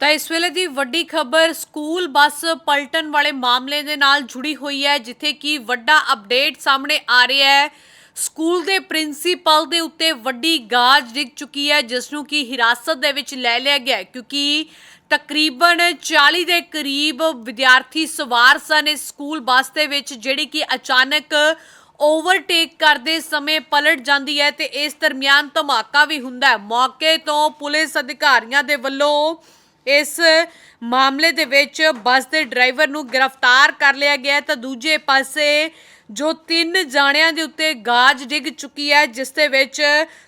ਤਾਂ ਇਸ ਵੇਲੇ ਦੀ ਵੱਡੀ ਖਬਰ ਸਕੂਲ ਬੱਸ ਪਲਟਣ ਵਾਲੇ ਮਾਮਲੇ ਦੇ ਨਾਲ ਜੁੜੀ ਹੋਈ ਹੈ, ਜਿੱਥੇ ਕਿ ਵੱਡਾ ਅਪਡੇਟ ਸਾਹਮਣੇ ਆ ਰਿਹਾ ਹੈ। ਸਕੂਲ ਦੇ ਪ੍ਰਿੰਸੀਪਲ ਦੇ ਉੱਤੇ ਵੱਡੀ ਗਾਜ ਡਿੱਗ ਚੁੱਕੀ ਹੈ, ਜਿਸ ਨੂੰ ਕਿ ਹਿਰਾਸਤ ਦੇ ਵਿੱਚ ਲੈ ਲਿਆ ਗਿਆ ਕਿਉਂਕਿ ਤਕਰੀਬਨ 40 ਦੇ ਕਰੀਬ ਵਿਦਿਆਰਥੀ ਸਵਾਰ ਸਨ ਇਸ ਸਕੂਲ ਬੱਸ ਦੇ ਵਿੱਚ, ਜਿਹੜੀ ਕਿ ਅਚਾਨਕ ਓਵਰਟੇਕ ਕਰਦੇ ਸਮੇਂ ਪਲਟ ਜਾਂਦੀ ਹੈ ਤੇ ਇਸ ਦਰਮਿਆਨ ਧਮਾਕਾ ਵੀ ਹੁੰਦਾ ਹੈ। ਮੌਕੇ ਤੋਂ ਪੁਲਿਸ ਅਧਿਕਾਰੀਆਂ ਦੇ ਵੱਲੋਂ ਇਸ ਮਾਮਲੇ ਦੇ ਵਿੱਚ ਬੱਸ ਦੇ ਡਰਾਈਵਰ ਨੂੰ ਗ੍ਰਿਫਤਾਰ ਕਰ ਲਿਆ ਗਿਆ ਤਾਂ ਦੂਜੇ ਪਾਸੇ ਜੋ ਤਿੰਨ ਜਾਣਿਆਂ ਦੇ ਉੱਤੇ ਗਾਜ ਡਿੱਗ ਚੁੱਕੀ ਹੈ, ਜਿਸ ਦੇ ਵਿੱਚ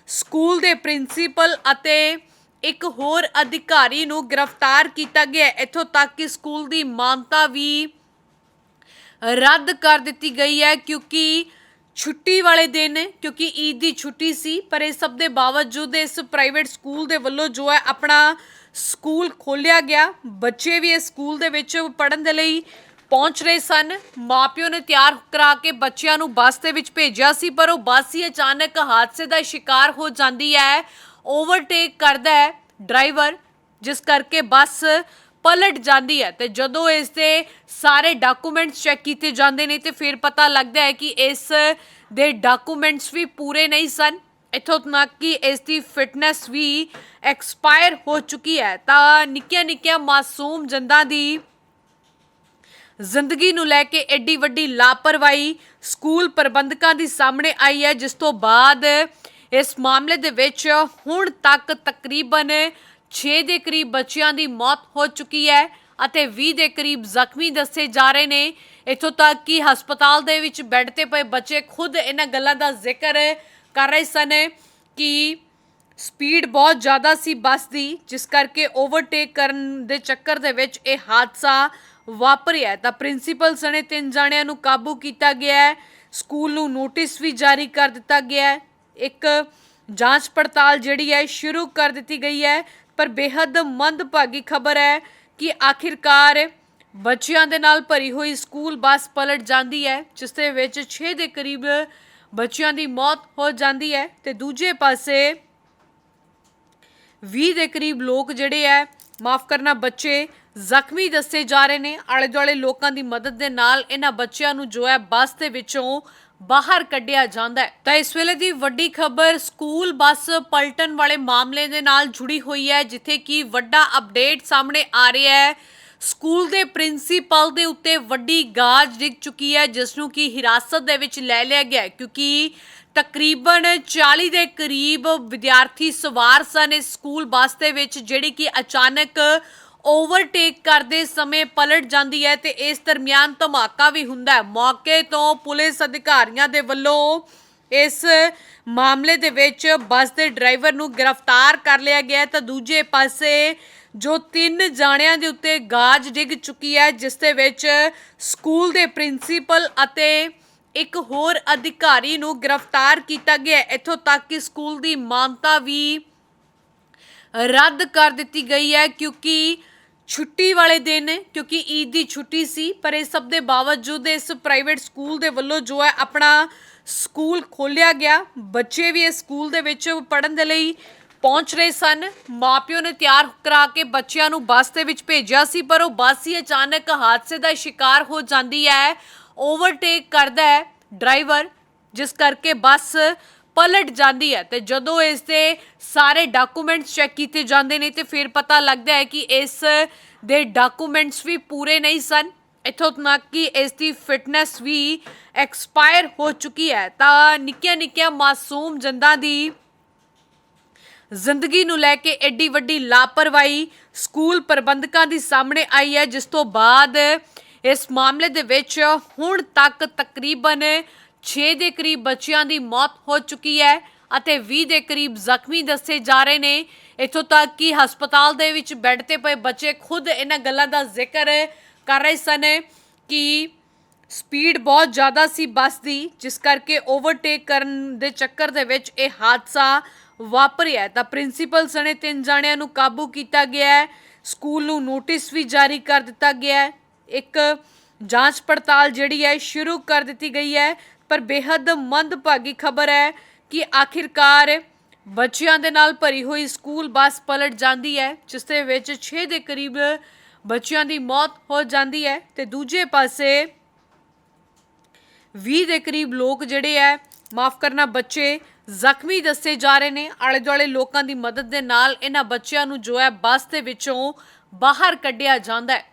ਸਕੂਲ ਦੇ ਪ੍ਰਿੰਸੀਪਲ ਅਤੇ ਇੱਕ ਹੋਰ ਅਧਿਕਾਰੀ ਨੂੰ ਗ੍ਰਿਫਤਾਰ ਕੀਤਾ ਗਿਆ ਇੱਥੋਂ ਤੱਕ ਕਿ ਸਕੂਲ ਦੀ ਮਾਨਤਾ ਵੀ ਰੱਦ ਕਰ ਦਿੱਤੀ ਗਈ ਹੈ ਕਿਉਂਕਿ ਛੁੱਟੀ ਵਾਲੇ ਦਿਨ, ਕਿਉਂਕਿ ਈਦ ਦੀ ਛੁੱਟੀ ਸੀ, ਪਰ ਇਹ ਸਭ ਦੇ ਬਾਵਜੂਦ ਇਸ ਪ੍ਰਾਈਵੇਟ ਸਕੂਲ ਦੇ ਵੱਲੋਂ ਜੋ ਹੈ ਆਪਣਾ ਸਕੂਲ ਖੋਲਿਆ ਗਿਆ। ਬੱਚੇ ਵੀ ਇਸ ਸਕੂਲ ਦੇ ਵਿੱਚ ਪੜਨ ਦੇ ਲਈ ਪਹੁੰਚ ਰਹੇ ਸਨ। ਮਾਪਿਓ ਨੇ ਤਿਆਰ ਕਰਾ ਕੇ ਬੱਚਿਆਂ ਨੂੰ ਬੱਸ ਦੇ ਵਿੱਚ ਭੇਜਿਆ ਸੀ, ਪਰ ਉਹ ਬੱਸ ਹੀ ਅਚਾਨਕ ਹਾਦਸੇ ਦਾ ਸ਼ਿਕਾਰ ਹੋ ਜਾਂਦੀ ਹੈ। ਓਵਰਟੇਕ ਕਰਦਾ ਹੈ ਡਰਾਈਵਰ, ਜਿਸ ਕਰਕੇ ਬੱਸ ਪਲਟ ਜਾਂਦੀ ਹੈ ਤੇ ਜਦੋਂ ਇਸ ਦੇ ਸਾਰੇ ਡਾਕੂਮੈਂਟਸ ਚੈੱਕ ਕੀਤੇ ਜਾਂਦੇ ਨੇ ਤੇ ਫਿਰ ਪਤਾ ਲੱਗਦਾ ਹੈ ਕਿ ਇਸ ਦੇ ਡਾਕੂਮੈਂਟਸ ਵੀ ਪੂਰੇ ਨਹੀਂ ਸਨ। ਇੱਥੋਂ ਤੱਕ ਕਿ ਇਸ ਦੀ ਫਿਟਨੈਸ ਵੀ ਐਕਸਪਾਇਰ ਹੋ ਚੁੱਕੀ ਹੈ। ਤਾਂ ਨਿੱਕੀਆਂ ਨਿੱਕੀਆਂ ਮਾਸੂਮ ਜੰਦਾਂ ਦੀ ਜ਼ਿੰਦਗੀ ਨੂੰ ਲੈ ਕੇ ਐਡੀ ਵੱਡੀ ਲਾਪਰਵਾਹੀ ਸਕੂਲ ਪ੍ਰਬੰਧਕਾਂ ਦੀ ਸਾਹਮਣੇ ਆਈ ਹੈ, ਜਿਸ ਤੋਂ ਬਾਅਦ ਇਸ ਮਾਮਲੇ ਦੇ ਵਿੱਚ ਹੁਣ ਤੱਕ ਤਕਰੀਬਨ 6 ਦੇ ਕਰੀਬ ਬੱਚਿਆਂ ਦੀ ਮੌਤ ਹੋ ਚੁੱਕੀ ਹੈ ਅਤੇ 20 ਦੇ ਕਰੀਬ ਜ਼ਖਮੀ ਦੱਸੇ ਜਾ ਰਹੇ ਨੇ। ਇੱਥੋਂ ਤੱਕ ਕਿ ਹਸਪਤਾਲ ਦੇ ਵਿੱਚ ਬੈੱਡ ਤੇ ਪਏ ਬੱਚੇ ਖੁਦ ਇਹਨਾਂ ਗੱਲਾਂ ਦਾ ਜ਼ਿਕਰ ਕਰ ਰਹੇ ਸਨ ਕਿ ਸਪੀਡ ਬਹੁਤ ਜ਼ਿਆਦਾ ਸੀ ਬੱਸ ਦੀ, ਜਿਸ ਕਰਕੇ ਓਵਰਟੇਕ ਕਰਨ ਦੇ ਚੱਕਰ ਦੇ ਵਿੱਚ ਇਹ ਹਾਦਸਾ ਵਾਪਰਿਆ ਤਾਂ ਪ੍ਰਿੰਸੀਪਲ ਸਣੇ ਤਿੰਨ ਜਾਣਿਆਂ ਨੂੰ ਕਾਬੂ ਕੀਤਾ ਗਿਆ ਹੈ। ਸਕੂਲ ਨੂੰ ਨੋਟਿਸ ਵੀ ਜਾਰੀ ਕਰ ਦਿੱਤਾ ਗਿਆ ਹੈ। ਇੱਕ ਜਾਂਚ ਪੜਤਾਲ ਜਿਹੜੀ ਹੈ, ਸ਼ੁਰੂ ਕਰ ਦਿੱਤੀ ਗਈ ਹੈ। ਪਰ ਬੇहद ਮੰਦਭਾਗੀ ਖਬਰ ਹੈ ਕਿ ਆਖਿਰਕਾਰ ਬੱਚਿਆਂ ਦੇ ਨਾਲ ਭਰੀ ਹੋਈ ਸਕੂਲ ਬੱਸ ਪਲਟ ਜਾਂਦੀ ਹੈ, ਜਿਸ ਦੇ ਵਿੱਚ 6 ਦੇ ਕਰੀਬ ਬੱਚਿਆਂ ਦੀ ਮੌਤ ਹੋ ਜਾਂਦੀ ਹੈ ਤੇ ਦੂਜੇ ਪਾਸੇ 20 ਦੇ ਕਰੀਬ ਲੋਕ ਜਿਹੜੇ ਹੈ, ਮਾਫ ਕਰਨਾ, ਬੱਚੇ ਜ਼ਖਮੀ ਦੱਸੇ ਜਾ ਰਹੇ ਨੇ। ਆਲੇ ਦੁਆਲੇ ਲੋਕਾਂ ਦੀ ਮਦਦ ਦੇ ਨਾਲ ਇਹਨਾਂ ਬੱਚਿਆਂ ਨੂੰ ਜੋ ਹੈ, ਬੱਸ ਦੇ ਵਿੱਚੋਂ ਬਾਹਰ ਕੱਢਿਆ ਜਾਂਦਾ ਹੈ। ਤਾਂ ਇਸ ਵੇਲੇ ਦੀ ਵੱਡੀ ਖਬਰ, ਸਕੂਲ ਬੱਸ ਪਲਟਣ ਵਾਲੇ ਮਾਮਲੇ ਦੇ ਨਾਲ ਜੁੜੀ ਹੋਈ ਹੈ, ਜਿੱਥੇ ਕਿ ਵੱਡਾ ਅਪਡੇਟ ਸਾਹਮਣੇ ਆ ਰਿਹਾ ਹੈ। ਸਕੂਲ ਦੇ ਪ੍ਰਿੰਸੀਪਲ ਦੇ ਉੱਤੇ ਵੱਡੀ ਗਾਜ ਡਿੱਗ ਚੁੱਕੀ ਹੈ ਜਿਸ ਨੂੰ ਕਿ ਹਿਰਾਸਤ ਦੇ ਵਿੱਚ ਲੈ ਲਿਆ ਗਿਆ ਕਿਉਂਕਿ ਤਕਰੀਬਨ 40 ਦੇ ਕਰੀਬ ਵਿਦਿਆਰਥੀ ਸਵਾਰ ਸਨ ਇਸ ਸਕੂਲ ਬੱਸ ਦੇ ਵਿੱਚ, ਜਿਹੜੀ ਕਿ ਅਚਾਨਕ ਓਵਰਟੇਕ ਕਰਦੇ ਸਮੇਂ ਪਲਟ ਜਾਂਦੀ ਹੈ ਤੇ ਇਸ ਦਰਮਿਆਨ ਧਮਾਕਾ ਵੀ ਹੁੰਦਾ ਹੈ। ਮੌਕੇ ਤੋਂ ਪੁਲਿਸ ਅਧਿਕਾਰੀਆਂ ਦੇ ਵੱਲੋਂ ਇਸ ਮਾਮਲੇ ਦੇ ਵਿੱਚ ਬੱਸ ਦੇ ਡਰਾਈਵਰ ਨੂੰ ਗ੍ਰਿਫਤਾਰ ਕਰ ਲਿਆ ਗਿਆ ਤਾਂ ਦੂਜੇ ਪਾਸੇ ਜੋ ਤਿੰਨ ਜਾਣਿਆਂ ਦੇ ਉੱਤੇ ਗਾਜ ਡਿੱਗ ਚੁੱਕੀ ਹੈ, ਜਿਸ ਦੇ ਵਿੱਚ ਸਕੂਲ ਦੇ ਪ੍ਰਿੰਸੀਪਲ ਅਤੇ ਇੱਕ ਹੋਰ ਅਧਿਕਾਰੀ ਨੂੰ ਗ੍ਰਿਫਤਾਰ ਕੀਤਾ ਗਿਆ ਇੱਥੋਂ ਤੱਕ ਕਿ ਸਕੂਲ ਦੀ ਮਾਨਤਾ ਵੀ ਰੱਦ ਕਰ ਦਿੱਤੀ ਗਈ ਹੈ, ਕਿਉਂਕਿ ਛੁੱਟੀ ਵਾਲੇ ਦਿਨ, ਕਿਉਂਕਿ ਈਦ ਦੀ ਛੁੱਟੀ ਸੀ, ਪਰ ਇਹ ਸਭ ਦੇ ਬਾਵਜੂਦ ਇਸ ਪ੍ਰਾਈਵੇਟ ਸਕੂਲ ਦੇ ਵੱਲੋਂ ਜੋ ਹੈ, ਆਪਣਾ ਸਕੂਲ ਖੋਲਿਆ ਗਿਆ। ਬੱਚੇ ਵੀ ਇਸ ਸਕੂਲ ਦੇ ਵਿੱਚ ਪੜਨ ਦੇ ਲਈ ਪਹੁੰਚ ਰਹੇ ਸਨ। ਮਾਪਿਓ ਨੇ ਤਿਆਰ ਕਰਾ ਕੇ ਬੱਚਿਆਂ ਨੂੰ ਬੱਸ ਦੇ ਵਿੱਚ ਭੇਜਿਆ ਸੀ, ਪਰ ਉਹ ਬੱਸ ਹੀ ਅਚਾਨਕ ਹਾਦਸੇ ਦਾ ਸ਼ਿਕਾਰ ਹੋ ਜਾਂਦੀ ਹੈ। ਓਵਰਟੇਕ ਕਰਦਾ ਹੈ ਡਰਾਈਵਰ, ਜਿਸ ਕਰਕੇ ਬੱਸ ਪਲਟ ਜਾਂਦੀ ਹੈ ਤੇ ਜਦੋਂ ਇਸ ਦੇ ਸਾਰੇ ਡਾਕੂਮੈਂਟਸ ਚੈੱਕ ਕੀਤੇ ਜਾਂਦੇ ਨੇ ਤੇ ਫਿਰ ਪਤਾ ਲੱਗਦਾ ਹੈ ਕਿ ਇਸ ਦੇ ਡਾਕੂਮੈਂਟਸ ਵੀ ਪੂਰੇ ਨਹੀਂ ਸਨ। ਇੱਥੋਂ ਤੱਕ ਕਿ ਇਸ ਦੀ ਫਿਟਨੈਸ ਵੀ ਐਕਸਪਾਇਰ ਹੋ ਚੁੱਕੀ ਹੈ। ਤਾਂ ਨਿੱਕੀਆਂ ਨਿੱਕੀਆਂ ਮਾਸੂਮ ਜੰਦਾਂ ਦੀ ਜ਼ਿੰਦਗੀ ਨੂੰ ਲੈ ਕੇ ਐਡੀ ਵੱਡੀ ਲਾਪਰਵਾਹੀ ਸਕੂਲ ਪ੍ਰਬੰਧਕਾਂ ਦੀ ਸਾਹਮਣੇ ਆਈ ਹੈ, ਜਿਸ ਤੋਂ ਬਾਅਦ ਇਸ ਮਾਮਲੇ ਦੇ ਵਿੱਚ ਹੁਣ ਤੱਕ ਤਕਰੀਬਨ 6 ਦੇ ਕਰੀਬ ਬੱਚਿਆਂ ਦੀ ਮੌਤ ਹੋ ਚੁੱਕੀ ਹੈ ਅਤੇ 20 ਦੇ ਕਰੀਬ ਜ਼ਖਮੀ ਦੱਸੇ ਜਾ ਰਹੇ ਨੇ। ਇੱਥੋਂ ਤੱਕ ਕਿ ਹਸਪਤਾਲ ਦੇ ਵਿੱਚ ਬੈੱਡ ਤੇ ਪਏ ਬੱਚੇ ਖੁਦ ਇਹਨਾਂ ਗੱਲਾਂ ਦਾ ਜ਼ਿਕਰ ਕਰ ਰਹੇ ਸਨ ਕਿ ਸਪੀਡ ਬਹੁਤ ਜ਼ਿਆਦਾ ਸੀ ਬੱਸ ਦੀ, ਜਿਸ ਕਰਕੇ ਓਵਰਟੇਕ ਕਰਨ ਦੇ ਚੱਕਰ ਦੇ ਵਿੱਚ ਇਹ ਹਾਦਸਾ ਵਾਪਰਿਆ ਤਾਂ ਪ੍ਰਿੰਸੀਪਲ ਸਣੇ ਤਿੰਨ ਜਾਣਿਆਂ ਨੂੰ ਕਾਬੂ ਕੀਤਾ ਗਿਆ ਹੈ। ਸਕੂਲ ਨੂੰ ਨੋਟਿਸ ਵੀ ਜਾਰੀ ਕਰ ਦਿੱਤਾ ਗਿਆ ਹੈ। ਇੱਕ ਜਾਂਚ ਪੜਤਾਲ ਜਿਹੜੀ ਹੈ, ਸ਼ੁਰੂ ਕਰ ਦਿੱਤੀ ਗਈ ਹੈ। ਪਰ ਬੇहद ਮੰਦਭਾਗੀ ਖਬਰ ਹੈ ਕਿ ਆਖਿਰਕਾਰ ਬੱਚਿਆਂ ਦੇ ਨਾਲ ਭਰੀ ਹੋਈ ਸਕੂਲ ਬੱਸ ਪਲਟ ਜਾਂਦੀ ਹੈ, ਜਿਸ ਦੇ ਵਿੱਚ 6 ਦੇ ਕਰੀਬ ਬੱਚਿਆਂ ਦੀ ਮੌਤ ਹੋ ਜਾਂਦੀ ਹੈ ਤੇ ਦੂਜੇ ਪਾਸੇ 20 ਦੇ ਕਰੀਬ ਲੋਕ ਜਿਹੜੇ ਹੈ, ਮਾਫ ਕਰਨਾ ਬੱਚੇ ਜ਼ਖਮੀ ਦੱਸੇ ਜਾ ਰਹੇ ਨੇ। ਆਲੇ ਦੁਆਲੇ ਲੋਕਾਂ ਦੀ ਮਦਦ ਦੇ ਨਾਲ ਇਹਨਾਂ ਬੱਚਿਆਂ ਨੂੰ ਜੋ ਹੈ ਬੱਸ ਦੇ ਵਿੱਚੋਂ ਬਾਹਰ ਕੱਢਿਆ ਜਾਂਦਾ ਹੈ।